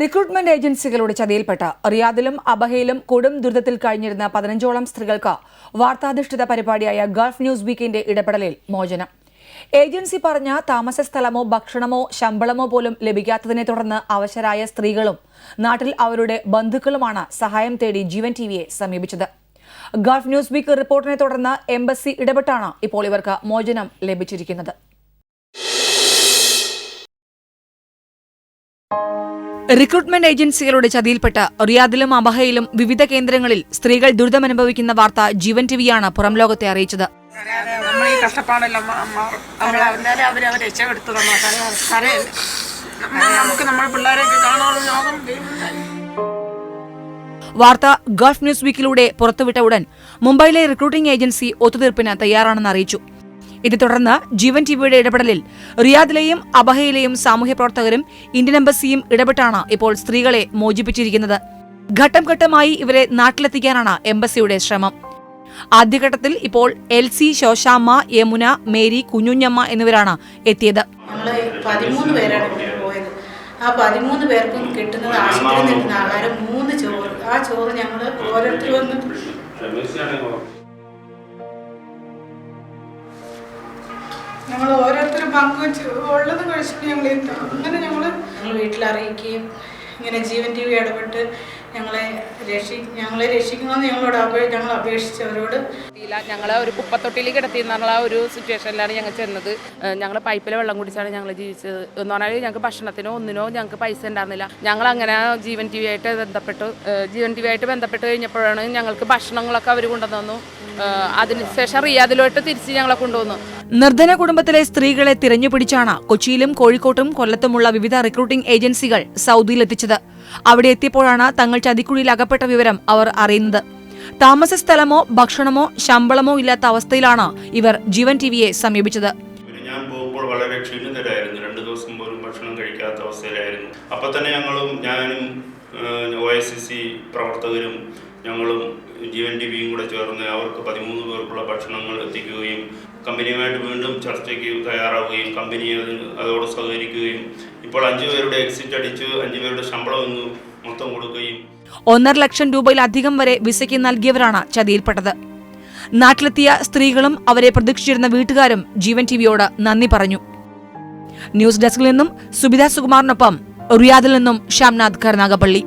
Recruitment ഏജൻസികളുടെ ചതിയിൽപ്പെട്ട റിയാദിലും അബഹയിലും കൊടും ദുരിതത്തിൽ കഴിഞ്ഞിരുന്ന പതിനഞ്ചോളം സ്ത്രീകൾക്ക് വാർത്താധിഷ്ഠിത പരിപാടിയായ ഗൾഫ് ന്യൂസ് വീക്കിന്റെ ഇടപെടലിൽ മോചനം. ഏജൻസി പറഞ്ഞ താമസ സ്ഥലമോ ഭക്ഷണമോ ശമ്പളമോ പോലും ലഭിക്കാത്തതിനെ തുടർന്ന് അവശരായ സ്ത്രീകളും നാട്ടിൽ അവരുടെ ബന്ധുക്കളുമാണ് സഹായം തേടി ജീവൻ ടിവിയെ സമീപിച്ചത്. ഗൾഫ് ന്യൂസ് വീക്ക് റിപ്പോർട്ടിനെ തുടർന്ന് എംബസി ഇടപെട്ടാണ് ഇപ്പോൾ ഇവർക്ക് മോചനം ലഭിച്ചിരിക്കുന്നത്. റിക്രൂട്ട്മെന്റ് ഏജൻസികളുടെ ചതിയിൽപ്പെട്ട് റിയാദിലും അബഹയിലും വിവിധ കേന്ദ്രങ്ങളിൽ സ്ത്രീകൾ ദുരിതമനുഭവിക്കുന്ന വാർത്ത ജീവൻ ടിവിയാണ് പുറം ലോകത്തെ അറിയിച്ചത്. നമ്മൾ ഈ കഷ്ടപ്പാടെല്ലാം നമുക്ക് നമ്മുടെ പിള്ളേരെയൊക്കെ കാണാനുള്ള യോഗം വാർത്ത ഗൾഫ് ന്യൂസ് വീക്കിലൂടെ പുറത്തുവിട്ട ഉടൻ മുംബൈയിലെ റിക്രൂട്ടിംഗ് ഏജൻസി ഒത്തുതീർപ്പിന് തയ്യാറാണെന്ന് അറിയിച്ചു. ഇതേ തുടർന്ന് ജീവൻ ടിവിയുടെ ഇടപെടലിൽ റിയാദിലെയും അബഹയിലെയും സാമൂഹ്യ പ്രവർത്തകരും ഇന്ത്യൻ എംബസിയും ഇടപെട്ടാണ് ഇപ്പോൾ സ്ത്രീകളെ മോചിപ്പിച്ചിരിക്കുന്നത്. ഘട്ടം ഘട്ടമായി ഇവരെ നാട്ടിലെത്തിക്കാനാണ് എംബസിയുടെ ശ്രമം. ആദ്യഘട്ടത്തിൽ ഇപ്പോൾ എൽ സി ശോശാമ്മ യമുന മേരി കുഞ്ഞുഞ്ഞമ്മ എന്നിവരാണ് എത്തിയത്. പോയത്. ആ പതിമൂന്ന് പേർക്കും കിട്ടുന്നത് ആശുപത്രിയിൽ നിൽക്കുന്ന ആഹാരം മൂന്ന് ചോറ്. ആ ചോറ് ഞങ്ങൾ ഓരോരുത്തർ ഞങ്ങൾ ഓരോരുത്തരും പങ്കുവെച്ച് ഉള്ളത് കഴിച്ചിട്ട് ഞങ്ങൾ അങ്ങനെ ഞങ്ങൾ ഞങ്ങൾ വീട്ടിൽ അറിയിക്കുകയും ഇങ്ങനെ ജീവൻ ടി വി ഇടപെട്ട് ഞങ്ങളെ രക്ഷി ഞങ്ങളെ രക്ഷിക്കണമെന്ന് ഞങ്ങളോട് അപേ ഞങ്ങൾ അപേക്ഷിച്ചവരോട് ഞങ്ങൾ ഒരു കുപ്പത്തൊട്ടിയിൽ എന്നുള്ള ഒരു സിറ്റുവേഷനിലാണ് ഞങ്ങൾ ചെന്നത്. ഞങ്ങൾ പൈപ്പിലെ വെള്ളം കുടിച്ചാണ് ഞങ്ങൾ ജീവിച്ചത്. എന്ന് പറഞ്ഞാൽ ഞങ്ങൾക്ക് ഭക്ഷണത്തിനോ ഒന്നിനോ ഞങ്ങൾക്ക് പൈസ ഉണ്ടായിരുന്നില്ല. ഞങ്ങൾ അങ്ങനെ ജീവൻ ടി വി ആയിട്ട് ബന്ധപ്പെട്ടു. ജീവൻ ടി വി ആയിട്ട് ബന്ധപ്പെട്ട് കഴിഞ്ഞപ്പോഴാണ് ഞങ്ങൾക്ക് ഭക്ഷണങ്ങളൊക്കെ അവർ കൊണ്ടുവന്നു. അതിനുശേഷം റിയാദിലോട്ട് തിരിച്ച് ഞങ്ങളെ കൊണ്ടുവന്നു. നിർധന കുടുംബത്തിലെ സ്ത്രീകളെ തിരഞ്ഞു പിടിച്ചാണ് കൊച്ചിയിലും കോഴിക്കോട്ടും കൊല്ലത്തുമുള്ള വിവിധ റിക്രൂട്ടിംഗ് ഏജൻസികൾ സൗദിയിലെത്തിച്ചത്. അവിടെ എത്തിയപ്പോഴാണ് തങ്ങൾ ചതിക്കുഴിയിൽ അകപ്പെട്ട വിവരം അവർ അറിയുന്നത്. താമസ സ്ഥലമോ ഭക്ഷണമോ ശമ്പളമോ ഇല്ലാത്ത അവസ്ഥയിലാണ് ഇവർ ജീവൻ ടിവിയെ സമീപിച്ചത്. ഞാൻ പോകുമ്പോൾ വളരെ ക്ഷീണിതരായിരുന്നു. രണ്ട് ദിവസം പോലും ഭക്ഷണം കഴിക്കാത്ത അവസ്ഥയിലായിരുന്നു. അപ്പോൾ തന്നെ ഞങ്ങളും ഞാനും ഒ എസ് സി സി പ്രവർത്തകരും ഞങ്ങളും ജീവൻ ടി വിയും കൂടെ ചേർന്ന് അവർക്ക് പതിമൂന്ന് പേർക്കുള്ള ഭക്ഷണങ്ങൾ എത്തിക്കുകയും കമ്പനിയുമായിട്ട് വീണ്ടും ചർച്ചയ്ക്ക് തയ്യാറാവുകയും കമ്പനി അതോട് സഹകരിക്കുകയും ഇപ്പോൾ അഞ്ചു പേരുടെ എക്സിറ്റ് അടിച്ച് അഞ്ചു പേരുടെ ശമ്പളം ഇന്ന് മൊത്തം കൊടുക്കുകയും ഒന്നര ലക്ഷം രൂപയിലധികം വരെ വിസയ്ക്ക് നൽകിയവരാണ് ചതിയിൽപ്പെട്ടത്. നാട്ടിലെത്തിയ സ്ത്രീകളും അവരെ പ്രതീക്ഷിച്ചിരുന്ന വീട്ടുകാരും ജീവൻ ടിവിയോട് നന്ദി പറഞ്ഞു. ന്യൂസ് ഡെസ്കിൽ നിന്നും സുബിത സുകുമാറിനൊപ്പം റിയാദിൽ നിന്നും ഷാംനാഥ് കരുനാഗപ്പള്ളി.